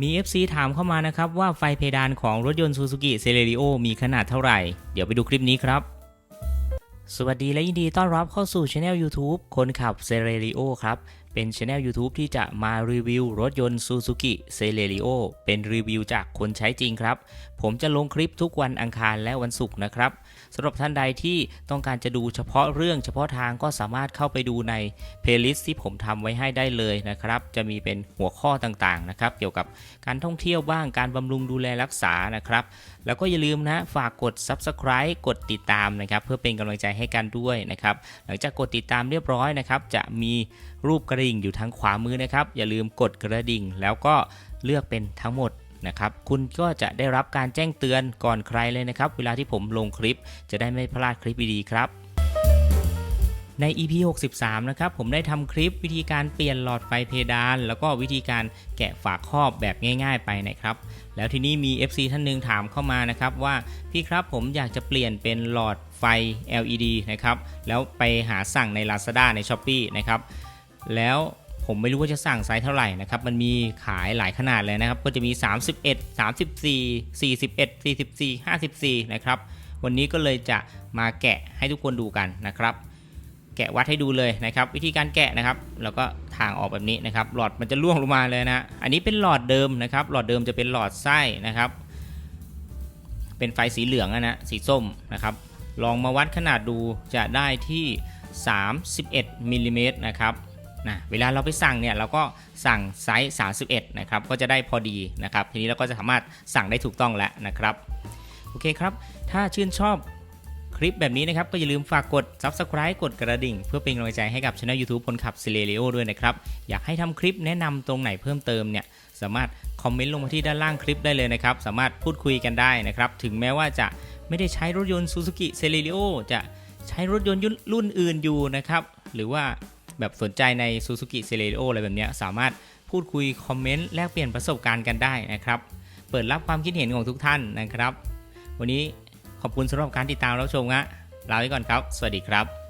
มี FC ถามเข้ามานะครับว่าไฟเพดานของรถยนต์ Suzuki c e l e r i o มีขนาดเท่าไหร่ เดี๋ยวไปดูคลิปนี้ครับ สวัสดีและยินดีต้อนรับเข้าสู่ช anel YouTube คนขับ c e l e r i o ครับ เป็น Channel YouTube ที่จะมารีวิวรถยนต์ Suzuki c e l e r i o เป็นรีวิวจากคนใช้จริงครับ ผมจะลงคลิปทุกวันอังคารและวันศุกร์นะครับสำหรับท่านใดที่ต้องการจะดูเฉพาะเรื่องเฉพาะทางก็สามารถเข้าไปดูในเพลย์ลิสต์ที่ผมทำไว้ให้ได้เลยนะครับ จะมีเป็นหัวข้อต่างๆนะครับ เกี่ยวกับการท่องเที่ยวบ้างการบำรุงดูแลรักษานะครับ แล้วก็อย่าลืมนะฝากกด Subscribe กดติดตามนะครับ เพื่อเป็นกำลังใจให้กันด้วยนะครับ หลังจากกดติดตามเรียบร้อยนะครับ จะมีรูปกระดิ่งอยู่ทางขวามือนะครับ อย่าลืมกดกระดิ่ง แล้วก็เลือกเป็นทั้งหมดนะครับคุณก็จะได้รับการแจ้งเตือนก่อนใครเลยนะครับ เวลาที่ผมลงคลิปจะได้ไม่พลาดคลิปดีๆครับ ใน EP 63 นะครับ ผมได้ทำคลิปวิธีการเปลี่ยนหลอดไฟเพดาน แล้วก็วิธีการแกะฝาครอบแบบง่าย ๆ ไปนะครับ แล้วทีนี้มี FC ท่านหนึงถามเข้ามานะครับว่าพี่ครับผมอยากจะเปลี่ยนเป็นหลอดไฟ LED นะครับ แล้วไปหาสั่งใน Lazada ใน s h อ p e e นะครับ แล้วผมไม่รู้ว่าจะสั่งไซส์เท่าไหร่นะครับ มันมีขายหลายขนาดเลยนะครับ ก็จะมี 31 34 41 44 54 นะครับ วันนี้ก็เลยจะมาแกะให้ทุกคนดูกันนะครับ แกะวัดให้ดูเลยนะครับ วิธีการแกะนะครับ แล้วก็ทางออกแบบนี้นะครับ หลอดมันจะล่วงลงมาเลยนะ อันนี้เป็นหลอดเดิมนะครับ หลอดเดิมจะเป็นหลอดไส้นะครับ เป็นไฟสีเหลืองอะนะสีส้มนะครับ ลองมาวัดขนาดดูจะได้ที่ 31มิลลิเมตรนะครับ นะเวลาเราไปสั่งเนี่ยเราก็สั่งไซส์ 31 นะครับ ก็จะได้พอดีนะครับ ทีนี้เราก็จะสามารถสั่งได้ถูกต้องแล้วนะครับ โอเคครับ ถ้าชื่นชอบคลิปแบบนี้นะครับ ก็อย่าลืมฝากกด Subscribe กดกระดิ่ง เพื่อเป็นกำลังใจให้กับช่อง YouTube คนขับ c e l e r i o ด้วยนะครับ อยากให้ทำคลิปแนะนำตรงไหนเพิ่มเติมเนี่ยสามารถคอมเมนต์ลงมาที่ด้านล่างคลิปได้เลยนะครับ สามารถพูดคุยกันได้นะครับ ถึงแม้ว่าจะไม่ได้ใช้รถยนต์ Suzuki c e l e r i o จะใช้รถยนต์รุ่นอื่นอยู่นะครับ หรือว่า แบบสนใจใน Suzuki c e l e r o อะไรแบบนี้สามารถพูดคุยคอมเมนต์แลกเปลี่ยนประสบการณ์กันได้นะครับ เปิดรับความคิดเห็นของทุกท่านนะครับ วันนี้ขอบคุณสำหรับการติดตามรับชมฮะลาไปก่อนครับ สวัสดีครับ